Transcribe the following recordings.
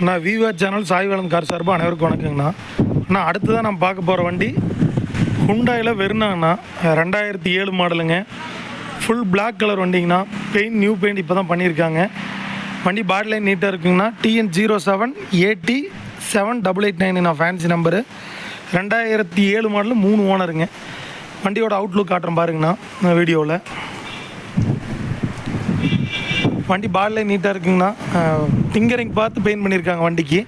அண்ணா விவா channel சாய்வேலன் car சார்பாக அனைவருக்கும் வணக்கங்கண்ணா. அண்ணா அடுத்ததான் நான் பார்க்க போகிற வண்டி ஹுண்டாயில் வெறுனாங்கண்ணா ரெண்டாயிரத்தி ஏழு மாடலுங்க. ஃபுல் பிளாக் கலர் வண்டிங்கண்ணா. பெயிண்ட் நியூ பெயிண்ட் இப்போ தான் பண்ணியிருக்காங்க. வண்டி பாடி லைன் நீட்டாக இருக்குங்கண்ணா. TN zero seven AD seven double eight நைனுண்ணா fancy number ரெண்டாயிரத்தி ஏழு மாடலு மூணு ஓனருங்க வண்டியோட அவுட்லுக் காட்டுறேன் பாருங்கண்ணா வீடியோவில் வண்டி பாடில் நீட்டாக இருக்குங்கண்ணா. டிங்கரிங் பார்த்து பெயிண்ட் பண்ணியிருக்காங்க வண்டிக்கு.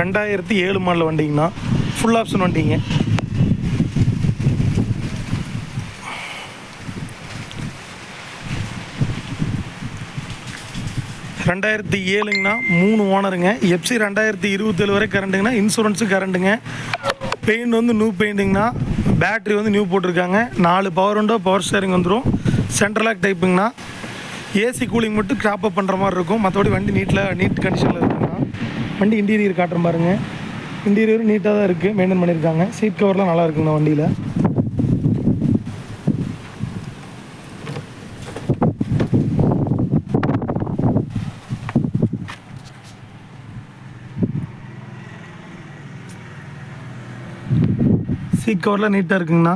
ரெண்டாயிரத்தி ஏழு மாடல் வண்டிங்கண்ணா. ஃபுல் ஆப்ஷன் வண்டிங்க. ரெண்டாயிரத்தி ஏழுங்கண்ணா மூணு ஓனருங்க. எஃப்சி ரெண்டாயிரத்தி இருபத்தேழு வரை கரண்ட்டுங்கண்ணா இன்சூரன்ஸும் கரண்ட்டுங்க பெயிண்ட் வந்து நியூ பெயிண்ட்டுங்கண்ணா பேட்ரி வந்து நியூ போட்டிருக்காங்க. நாலு பவர் உண்டோ பவர் ஸ்டேரிங் வந்துடும் சென்ட்ரலாக் டைப்புங்கண்ணா ஏசி கூலிங் மட்டும் கிராப் அப் பண்ணுற மாதிரி இருக்கும். மற்றபடி வண்டி நீட்டில் நீட் கண்டிஷனில் இருக்குங்கண்ணா. வண்டி இன்டீரியர் காட்டுற பாருங்க இன்டீரியரும் நீட்டாக தான் இருக்குது மெயின்டைன் பண்ணியிருக்காங்க சீட் கவர்லாம் நல்லா இருக்குங்கண்ணா வண்டியில். சீட் கவர்லாம் நீட்டாக இருக்குங்கண்ணா.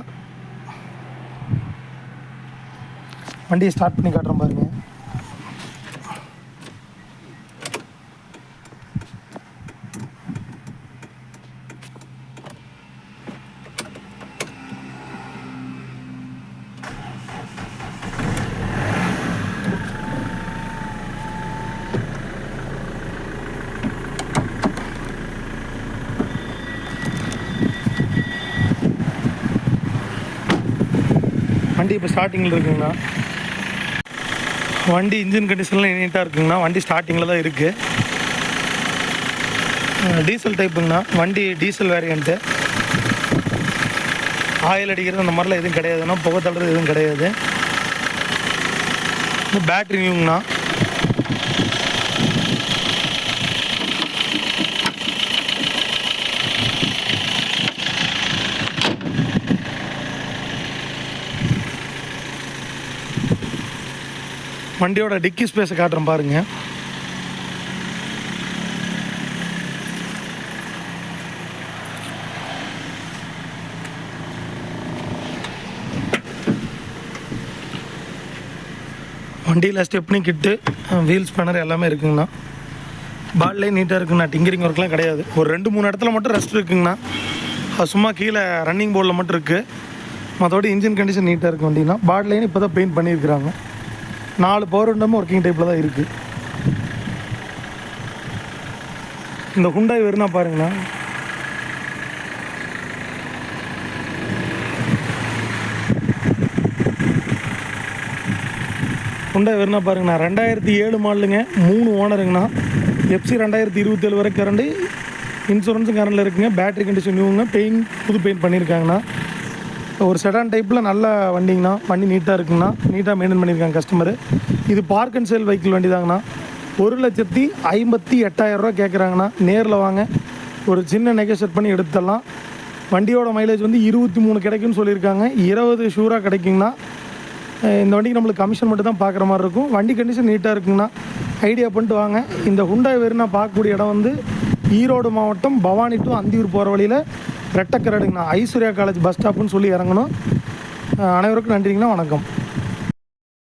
வண்டியை ஸ்டார்ட் பண்ணி காட்டுறேன் பாருங்கள் வண்டி இப்போ ஸ்டார்டிங்கில் இருக்குங்கண்ணா வண்டி இன்ஜின் கண்டிஷன்லாம் நீட்டாக இருக்குங்கண்ணா வண்டி ஸ்டார்டிங்கில் தான் இருக்குது டீசல் டைப்புங்கண்ணா வண்டி டீசல் வேரியண்ட்டு ஆயில் அடிக்கிறது அந்த மாதிரிலாம் எதுவும் கிடையாதுண்ணா புகை தள்ளுறது எதுவும் கிடையாது. பேட்ரி நியூங்கண்ணா வண்டியோட டிக்கி ஸ்பேஸை காட்டுறேன் பாருங்க. வண்டியில் ஸ்டெப்னி கிட்டு வீல் ஸ்பேனர் எல்லாமே இருக்குங்கண்ணா. பால்லே நீட்டாக இருக்குங்கண்ணா. டிங்கரிங் ஒர்க்லாம் கிடையாது. ஒரு ரெண்டு மூணு இடத்துல மட்டும் ரெஸ்ட் இருக்குங்கண்ணா. அது சும்மா கீழே ரன்னிங் போர்டில் மட்டும் இருக்குது மற்றபடி இன்ஜின் கண்டிஷன் நீட்டாக இருக்கு வண்டினா. பாட்லைன் இப்போ தான் பெயிண்ட் பண்ணியிருக்கிறாங்க. நாலு பவர் விண்டமும் ஒர்க்கிங் டைப்பில் தான் இருக்குது இந்த ஹுண்டாய் வெறுனா பாருங்கண்ணா. ஹுண்டாய் வெறுனா பாருங்கண்ணா. ரெண்டாயிரத்தி ஏழு மாடலுங்க மூணு ஓனருங்கண்ணா. எஃப்சி ரெண்டாயிரத்தி இருபத்தேழு வரை கரண்டு இன்சூரன்ஸும் கரண்டில் இருக்குங்க. பேட்டரி கண்டிஷன் நியூங்க பெயிண்ட் புது பெயிண்ட் பண்ணியிருக்காங்கண்ணா ஒரு செடான் டைப்பில் நல்ல வண்டிங்கண்ணா. வண்டி நீட்டாக இருக்குங்கண்ணா. நீட்டாக மெயின்டைன் பண்ணியிருக்காங்க கஸ்டமரு இது பார்க் அண்ட் சேல் வெஹிக்கிள் வண்டி தாங்கண்ணா ஒரு லட்சத்தி ஐம்பத்தி எட்டாயிரரூவா கேட்குறாங்கண்ணா நேரில் வாங்க. ஒரு சின்ன நெகோஷியேட் பண்ணி எடுத்துடலாம். வண்டியோட மைலேஜ் வந்து இருபத்தி மூணு கிடைக்கும்னு சொல்லியிருக்காங்க. இருபது ஷூராக கிடைக்குங்கண்ணா. இந்த வண்டிக்கு நம்மளுக்கு கமிஷன் மட்டும் தான் பார்க்குற மாதிரி இருக்கும். வண்டி கண்டிஷன் நீட்டாக இருக்குங்கண்ணா. ஐடியா பண்ணிட்டு வாங்க. இந்த ஹுண்டாய் வெறுனா பார்க்கக்கூடிய இடம் வந்து ஈரோடு மாவட்டம் பவானி டு அந்தியூர் போகிற வழியில் ரெட்டக்கரடுங்கண்ணா. ஐஸ்வர்யா காலேஜ் பஸ் ஸ்டாப்புன்னு சொல்லி இறங்கணும். அனைவருக்கும் நன்றிங்கண்ணா. வணக்கம்.